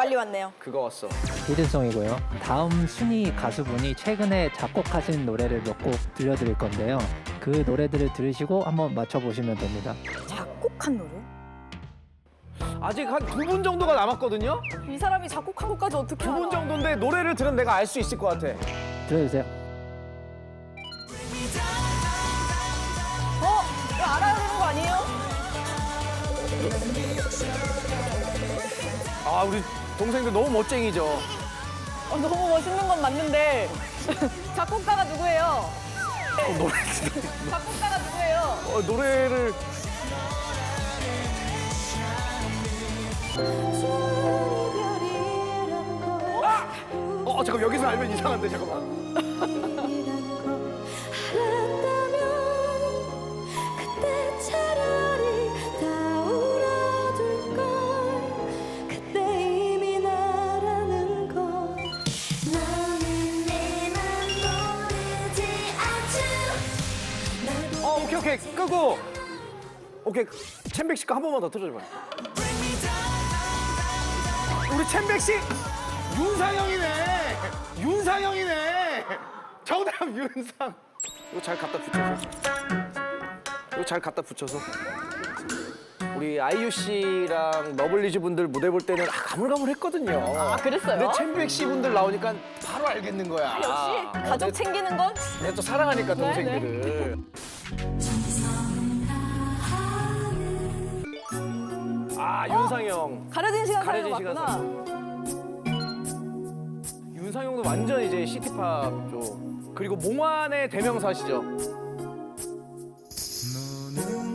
빨리 왔네요. 그거 왔어. 히든송이고요. 다음 순위 가수분이 최근에 작곡하신 노래를 몇 곡 들려드릴 건데요. 그 노래들을 들으시고 한번 맞춰보시면 됩니다. 작곡한 노래? 아직 한 두 분 정도가 남았거든요. 이 사람이 작곡한 것까지 어떻게 두분 정도인데 노래를 들으면 내가 알 수 있을 것 같아. 들려주세요. 어? 이거 알아야 되는 거 아니에요? 아 우리 동생들 너무 멋쟁이죠. 어, 너무 멋있는 건 맞는데 작곡가가 누구예요? 어, 노래 작곡가가 누구예요? 어, 노래를 어 잠깐 여기서 알면 이상한데 잠깐만. 이 오케이 챔백 씨거 한 번만 더 틀어줘봐요. 우리 챔백 씨 윤상형이네. 윤상형이네. 정답 윤상. 이거 잘 갖다 붙여서. 이거 잘 갖다 붙여서. 우리 아이유 씨랑 러블리즈 분들 무대 볼 때는 아, 가물가물했거든요. 아, 그랬어요? 근데 챔백 씨 분들 나오니까 바로 알겠는 거야. 역시 아, 가족 내- 챙기는 건 내가 또 사랑하니까 네, 동생들을. 아 윤상형. 가려진 시간 사이로 가려진 시간 맞구나. 윤상형도 완전 이제 시티팝 쪽. 그리고 몽환의 대명사시죠. 저녁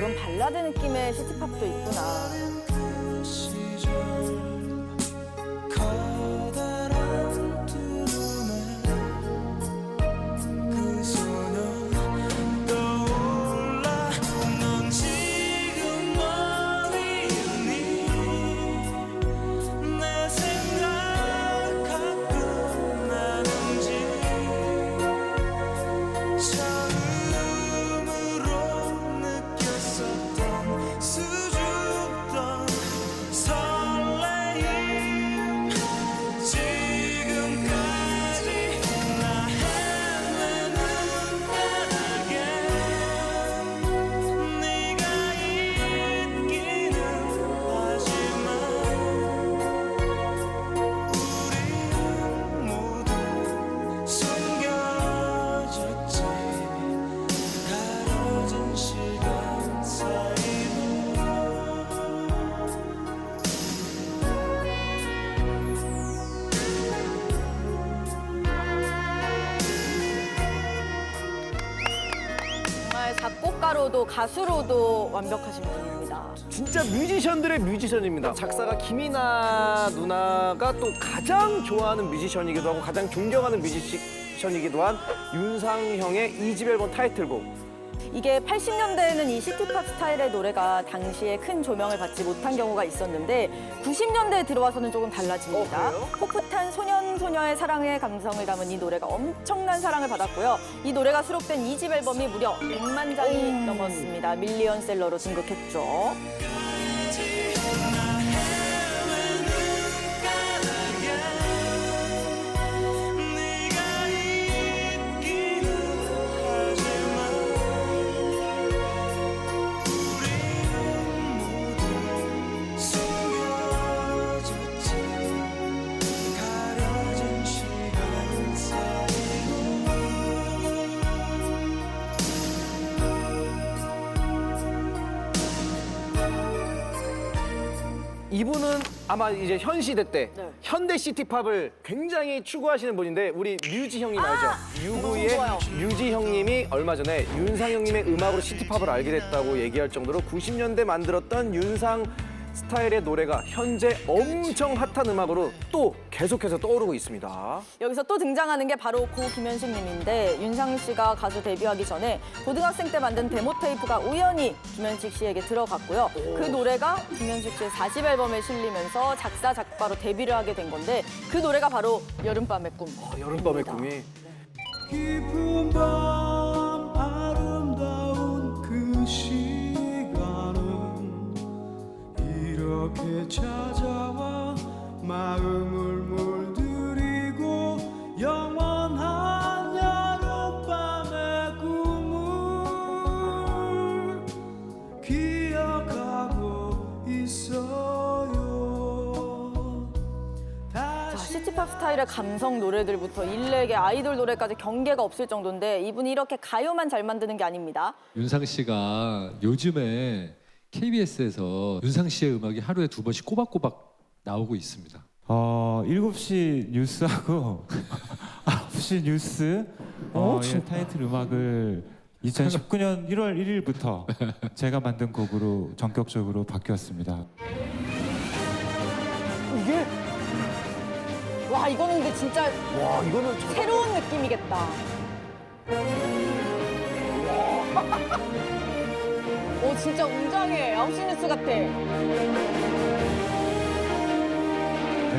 이런 발라드 느낌의 시티팝도 있구나. 작곡가로도 가수로도 완벽하신 분입니다. 진짜 뮤지션들의 뮤지션입니다. 작사가 김이나 누나가 또 가장 좋아하는 뮤지션이기도 하고 가장 존경하는 뮤지션이기도 한 윤상 형의 이집 앨범 타이틀곡. 이게 80년대에는 이 시티팝 스타일의 노래가 당시에 큰 조명을 받지 못한 경우가 있었는데 90년대에 들어와서는 조금 달라집니다. 어? 풋풋한 소년 소녀의 사랑의 감성을 담은 이 노래가 엄청난 사랑을 받았고요. 이 노래가 수록된 이집 앨범이 무려 100만 장이 넘었습니다. 밀리언셀러로 등극했죠. 이분은 아마 이제 현 시대 때 네. 현대 시티팝을 굉장히 추구하시는 분인데 우리 뮤지 형님 알죠? UV의 좋아요. 뮤지 형님이 얼마 전에 윤상 형님의 음악으로 시티팝을 알게 됐다고 얘기할 정도로 90년대 만들었던 윤상 스타일의 노래가 현재 엄청 핫한 음악으로 또 계속해서 떠오르고 있습니다. 여기서 또 등장하는 게 바로 고 김현식 님인데 윤상 씨가 가수 데뷔하기 전에 고등학생 때 만든 데모 테이프가 우연히 김현식 씨에게 들어갔고요. 그 노래가 김현식 씨의 4집 앨범에 실리면서 작사 작곡가로 데뷔를 하게 된 건데 그 노래가 바로 여름밤의 꿈. 어, 여름밤의 꿈이 깊은 밤 이렇게 찾아와 마음을 물들이고 영원한 여름밤의 꿈을 기억하고 있어요 자, 시티팝 스타일의 감성 노래들부터 일렉의 아이돌 노래까지 경계가 없을 정도인데 이분이 이렇게 가요만 잘 만드는 게 아닙니다. 윤상 씨가 요즘에 KBS에서 윤상 씨의 음악이 하루에 두 번씩 꼬박꼬박 나오고 있습니다. 어, 7시 뉴스하고 9시 뉴스 어, 예, 타이틀 음악을 2019년 1월 1일부터 제가 만든 곡으로 전격적으로 바뀌었습니다. 이게 와 이거는 근데 진짜 와 이거는 저- 새로운 느낌이겠다. 오 진짜 웅장해. 9시 뉴스 같아. 네.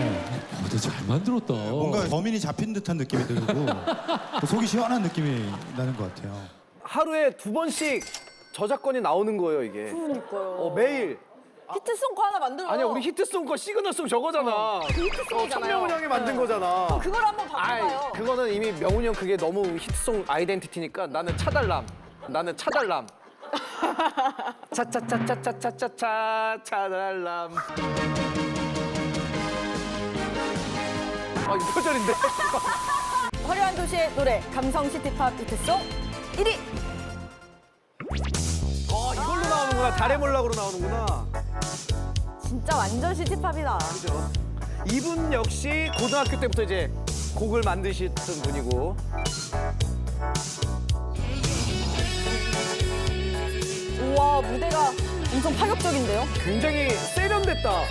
어, 근데 잘 만들었다. 뭔가 범인이 잡힌 듯한 느낌이 들고 또 속이 시원한 느낌이 나는 것 같아요. 하루에 두 번씩 저작권이 나오는 거예요 이게. 그러니까요. 어 매일. 히트송 거 하나 만들어. 아니야 우리 히트송 거 시그널송 저거잖아. 그 히트송이잖아요. 천명훈 형이 만든 거잖아. 그걸 한번 바꿔봐요. 그거는 이미 명훈 형 그게 너무 히트송 아이덴티티니까 나는 차달람. 나는 차달람. 차차차차차차차차 차달람. 아, 이 표절인데? 화려한 도시의 노래 감성 시티팝 히트송 1위. 어, 이걸로 나오는구나. 잘해보려고 나오는구나. 진짜 완전 시티팝이다. 그죠? 이분 역시 고등학교 때부터 이제 곡을 만드셨던 분이고. 엄청 파격적인데요? 굉장히 세련됐다.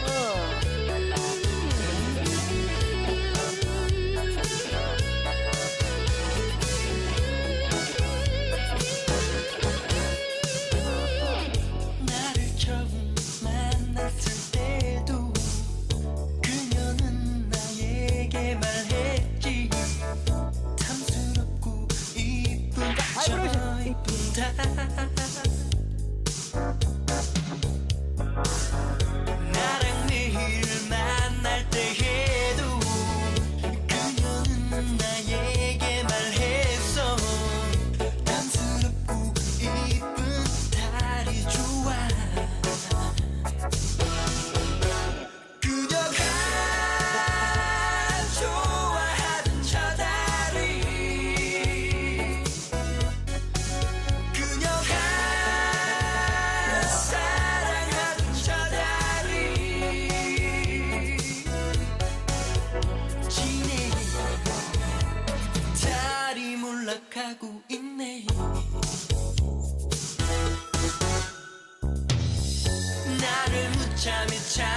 잠이 차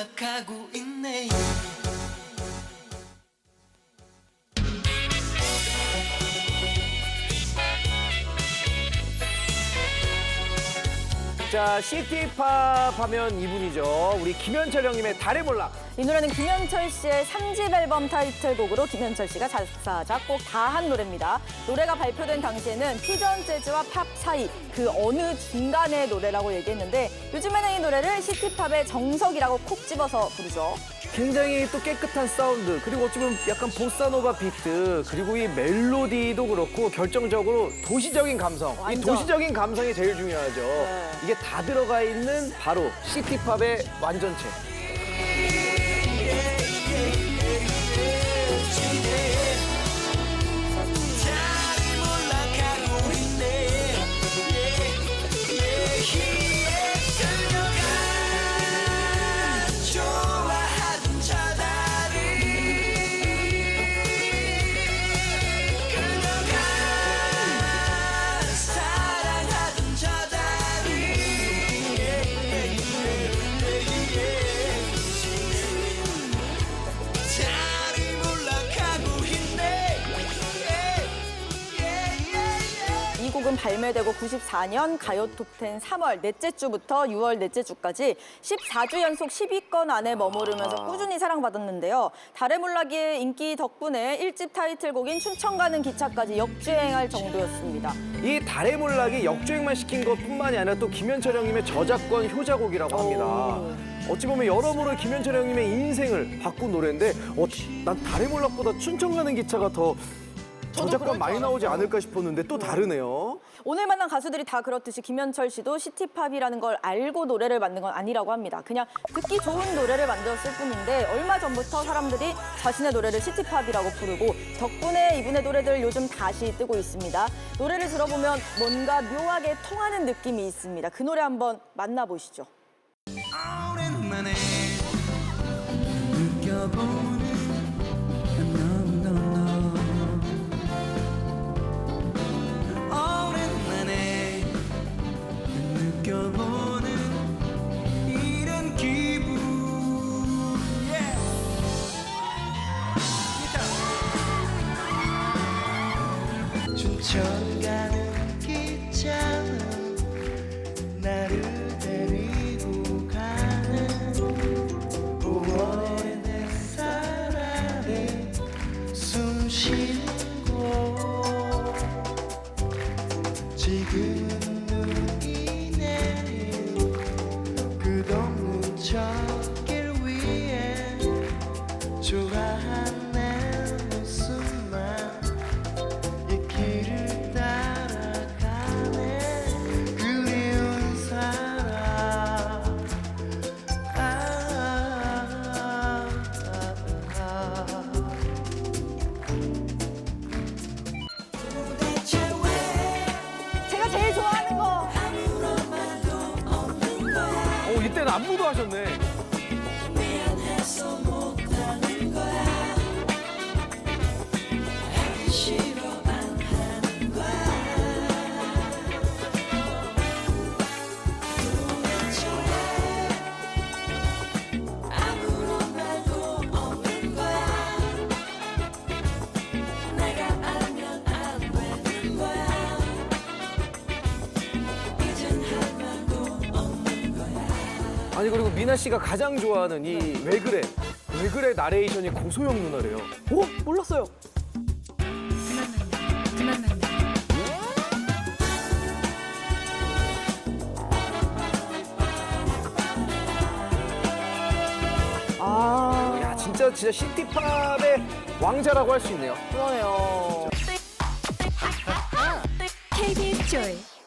생각하고 있네. 자, 시티팝 하면 이분이죠. 우리 김현철 형님의 달의 몰락. 이 노래는 김현철 씨의 3집 앨범 타이틀곡으로 김현철 씨가 작사, 작곡 다 한 노래입니다. 노래가 발표된 당시에는 퓨전 재즈와 팝 사이 그 어느 중간의 노래라고 얘기했는데 요즘에는 이 노래를 시티팝의 정석이라고 콕 집어서 부르죠. 굉장히 또 깨끗한 사운드, 그리고 어찌 보면 약간 보사노바 비트, 그리고 이 멜로디도 그렇고 결정적으로 도시적인 감성. 이 완전. 도시적인 감성이 제일 중요하죠. 네. 이게 다 들어가 있는 바로 시티팝의 완전체. 곡은 발매되고 94년 가요 톱10 3월 넷째 주부터 6월 넷째 주까지 14주 연속 10위권 안에 머무르면서 꾸준히 사랑받았는데요. 달의 몰락의 인기 덕분에 일집 타이틀곡인 춘천 가는 기차까지 역주행할 정도였습니다. 이 달의 몰락이 역주행만 시킨 것뿐만이 아니라 또 김현철 형님의 저작권 효자곡이라고 합니다. 어찌 보면 여러모로 김현철 형님의 인생을 바꾼 노래인데 어, 난 달의 몰락보다 춘천 가는 기차가 더 저작권 줄 많이 나오지. 않을까 싶었는데 또 다르네요. 오늘 만난 가수들이 다 그렇듯이 김현철 씨도 시티팝이라는 걸 알고 노래를 만든 건 아니라고 합니다. 그냥 듣기 좋은 노래를 만들었을 뿐인데 얼마 전부터 사람들이 자신의 노래를 시티팝이라고 부르고 덕분에 이분의 노래들 요즘 다시 뜨고 있습니다. 노래를 들어보면 뭔가 묘하게 통하는 느낌이 있습니다. 그 노래 한번 만나보시죠. 오랜만에 느껴보 춘 미나 씨가 가장 좋아하는 이 왜 그래 왜 그래 나레이션이 고소영 누나래요. 오, 몰랐어요. 아, 야 진짜 진짜 시티팝의 왕자라고 할 수 있네요. 그러네요. KBS 조이